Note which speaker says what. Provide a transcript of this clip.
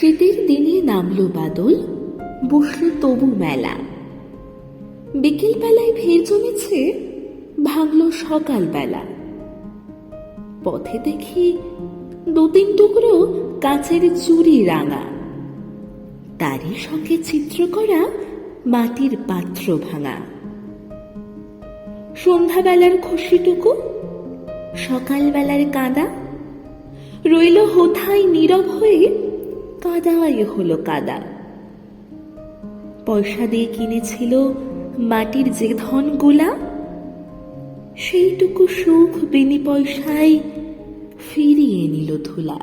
Speaker 1: শীতের দিনে নামলো বাদল, বসল তবু মেলা। বিকেল বেলায় ভিড় জমেছে, ভাঙলো সকালবেলা। পথে দেখি দু তিন টুকরো কাঁচের চুরি রাঙা। তারই সঙ্গে চিত্র করা মাটির পাত্র ভাঙা। সন্ধ্যাবেলার খুশিটুকু, সকালবেলার কাঁদা, রইল হোথায় নীরব হয়ে কাদাই হলো কাদা পয়সা দিয়ে কিনেছিল মাটির যে ধনগুলা, সেইটুকু সুখ বিনি পয়সায় ফিরিয়ে নিল ধুলা।